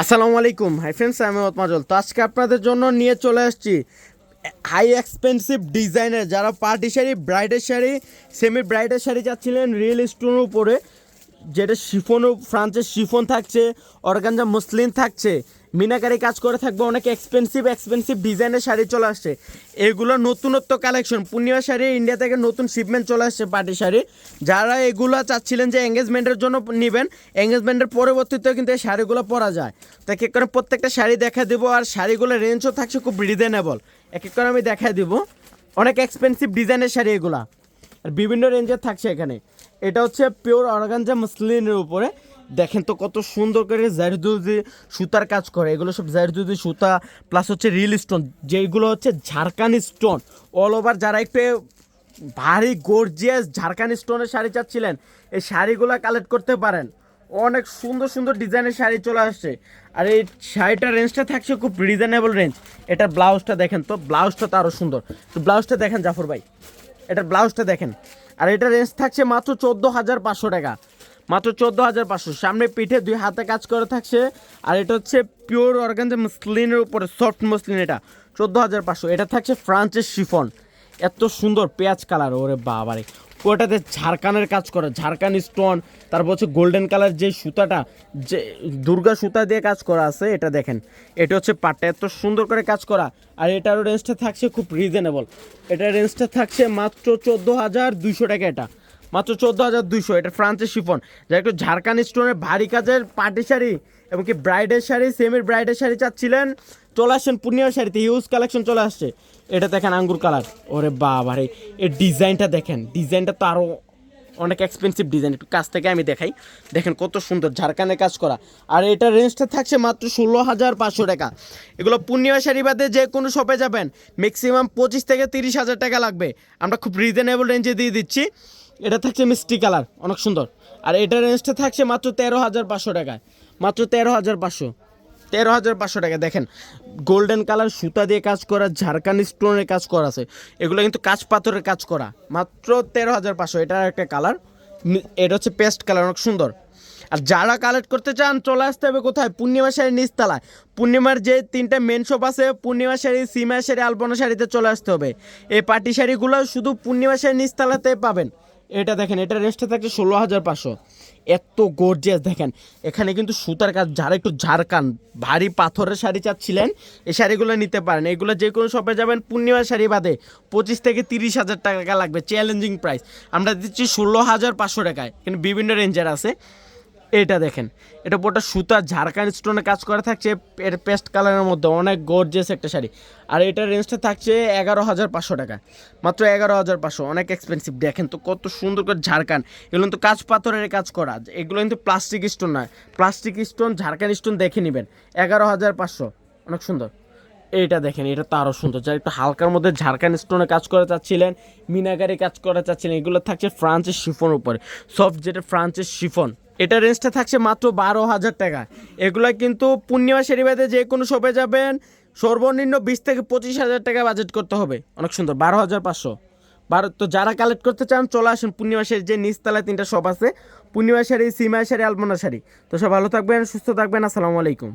আসসালামু আলাইকুম। Hi friends আমি মাজল তো আজকে আপনাদের জন্য নিয়ে চলে আসছি হাই এক্সপেন্সিভ ডিজাইনের যারা পার্টি শাড়ি ব্রাইডের শাড়ি সেমি ব্রাইডের শাড়ি যাচ্ছিলেন রিয়েল স্টোনের উপরে। যেটা শিফন ফ্রান্সের শিফন থাকছে, অর্গানজা মুসলিম থাকছে, মিনাকারি কাজ করে থাকবে, অনেক এক্সপেন্সিভ এক্সপেন্সিভ ডিজাইনের শাড়ি চলে আসছে। এগুলো নতুনত্ব কালেকশন পূর্ণিমা শাড়ি ইন্ডিয়া থেকে নতুন শিপমেন্ট চলে আসছে পার্টি শাড়ি। যারা এগুলো চাচ্ছিলেন যে এঙ্গেজমেন্টের জন্য নেবেন এঙ্গেজমেন্টের পরবর্তীতেও কিন্তু এই শাড়িগুলো পরা যায়। তো এক এক করে প্রত্যেকটা শাড়ি দেখা দেবো, আর শাড়িগুলোর রেঞ্জও থাকছে খুব রিজনেবল এক এক করে আমি দেখা দিব। অনেক এক্সপেন্সিভ ডিজাইনের শাড়ি এগুলা। আর বিভিন্ন রেঞ্জের থাকছে এখানে। এটা হচ্ছে পিওর অর্গানজা মসলিনের উপরে। দেখেন তো কত সুন্দর করে জারদুজি সুতার কাজ করে। এগুলো সব জারদুজি সুতা প্লাস হচ্ছে রিল স্টোন যেগুলো হচ্ছে ঝাড়খানি স্টোন অল ওভার যারা একটু ভারী গর্জিয়াস ঝাড়খানি স্টোনের শাড়ি চাচ্ছিলেন, এই শাড়িগুলো কালেক্ট করতে পারেন। অনেক সুন্দর সুন্দর ডিজাইনের শাড়ি চলে আসছে। আর এই শাড়িটার রেঞ্জটা থাকছে খুব রিজনেবল রেঞ্জ এটার ব্লাউজটা দেখেন তো ব্লাউজটা তো আরও সুন্দর। তো ব্লাউজটা দেখেন, জাফর ভাই। এটার ব্লাউজটা দেখেন। আর এটা রেঞ্জ থাকছে মাত্র চোদ্দ হাজার পাঁচশো টাকা। মাত্র চোদ্দ হাজার পাঁচশো। সামনে পিঠে দুই হাতে কাজ করে থাকছে। আর এটা হচ্ছে পিওর অর্গানজা মুসলিনের উপরে সফট মুসলিন এটা। চোদ্দ হাজার পাঁচশো। এটা থাকছে ফ্রান্সের শিফন এত সুন্দর পেঁয়াজ কালার ওরে বাবারে। ওটাতে ঝাড়খানের কাজ করে, ঝাড়খান স্টোন তারপর হচ্ছে গোল্ডেন কালার যে সুতাটা, যে দুর্গা সুতা দিয়ে কাজ করা আছে, এটা দেখেন। এটা হচ্ছে পাটটা, এত সুন্দর করে কাজ করা। আর এটার রেঞ্জটা থাকছে খুব রিজনেবল এটার রেঞ্জটা থাকছে মাত্র চোদ্দ হাজার দুইশো টাকা এটা। মাত্র চোদ্দ হাজার দুইশো, এটা ফ্রান্সের শিফন। যা একটু ঝাড়খান স্টোনের ভারী কাজের পার্টি শাড়ি এবং কি ব্রাইডের শাড়ি, সেমির ব্রাইডের শাড়ি চাচ্ছিলেন। চলে আসছেন পূর্ণিয়ার শাড়িতে হিউজ কালেকশন চলে আসছে। এটা দেখেন আঙ্গুর কালার ওরে বাবা রে এর ডিজাইনটা দেখেন। ডিজাইনটা তো আরও অনেক এক্সপেন্সিভ ডিজাইন একটু কাছ থেকে আমি দেখাই। দেখেন কত সুন্দর ঝাড়খানে কাজ করা। আর এটা রেঞ্জটা থাকছে মাত্র ষোলো হাজার পাঁচশো টাকা। এগুলো পূর্ণিমা শাড়ি বাদে যে কোনো শপে যাবেন ম্যাক্সিমাম পঁচিশ থেকে তিরিশ হাজার টাকা লাগবে। আমরা খুব রিজনেবল রেঞ্জে দিয়ে দিচ্ছি। এটা থাকছে মিষ্টি কালার, অনেক সুন্দর। আর এটা রেঞ্জটা থাকছে মাত্র তেরো হাজার পাঁচশো টাকায়। মাত্র তেরো হাজার পাঁচশো। তেরো হাজার পাঁচশো টাকা। দেখেন গোল্ডেন কালার সুতা দিয়ে কাজ করা ঝাড়খানি স্টোনের কাজ করা আছে। এগুলো কিন্তু কাঁচ পাথরের কাজ করা। মাত্র তেরো হাজার পাঁচশো এটার একটা কালার এটা হচ্ছে পেস্ট কালার অনেক সুন্দর। আর যারা কালেক্ট করতে চান, চলে আসতে হবে কোথায়? পূর্ণিমা শাড়ির নিচতলায়। পূর্ণিমার যে তিনটা মেন শপ আছে, পূর্ণিমা শাড়ি, সীমা শাড়ি, আলপনা শাড়িতে চলে আসতে হবে। এই পার্টি শাড়িগুলো শুধু পূর্ণিমা শাড়ির নিচতলাতে পাবেন। এটা দেখেন এটা রেঞ্জটা থাকছে ষোলো হাজার পাঁচশো। এত গর্জিয়াস দেখেন। এখানে কিন্তু সুতার কাজ, যারা একটু ঝাড়খান, ভারী পাথরের শাড়ি চাচ্ছিলেন, এই শাড়িগুলো নিতে পারেন। এগুলো যে কোনো শপে যাবেন, পূর্ণিমার শাড়ি বাদে পঁচিশ থেকে তিরিশ হাজার টাকা লাগবে চ্যালেঞ্জিং প্রাইস আমরা দিচ্ছি ষোলো হাজার পাঁচশো টাকায়, কিন্তু বিভিন্ন রেঞ্জের আছে। এটা দেখেন। এটা পুরোটা সুতা ঝাড়খান স্টোনে কাজ করা থাকছে। এর পেস্ট কালারের মধ্যে অনেক গর্জিয়াস একটা শাড়ি। আর এটার রেঞ্জটা থাকছে এগারো হাজার পাঁচশো টাকা। মাত্র এগারো হাজার পাঁচশো। অনেক এক্সপেন্সিভ দেখেন তো কত সুন্দর করে ঝাড়খান এগুলো কিন্তু কাঁচ পাথরের কাজ করা। এগুলো কিন্তু প্লাস্টিক স্টোন নয়। প্লাস্টিক স্টোন ঝাড়খান স্টোন দেখে নেবেন। এগারো হাজার পাঁচশো। অনেক সুন্দর। এইটা দেখেন, এটা তো আরও সুন্দর। যারা একটু হালকার মধ্যে ঝাড়খান স্টোনে কাজ করে চাচ্ছিলেন মিনাগারে কাজ করা চাচ্ছিলেন, এগুলো থাকছে ফ্রান্সের শিফন উপরে। সফট যেটা ফ্রান্সের শিফন এটা রেঞ্জটা থাকছে মাত্র বারো হাজার টাকা। এগুলো কিন্তু পূর্ণিমা শেরিবাদে যে কোনো শপে যাবেন, সর্বনিম্ন বিশ থেকে পঁচিশ হাজার টাকা বাজেট করতে হবে। অনেক সুন্দর, বারো হাজার পাঁচশো। বারো, তো যারা কালেক্ট করতে চান, চলে আসুন পূর্ণিমা শাড়ি যে নিচতলায় তিনটা শপ আছে, পূর্ণিমা শাড়ি সীমা শাড়ি আলমনা শাড়ি তো সব ভালো থাকবেন, সুস্থ থাকবেন, আসসালামু আলাইকুম।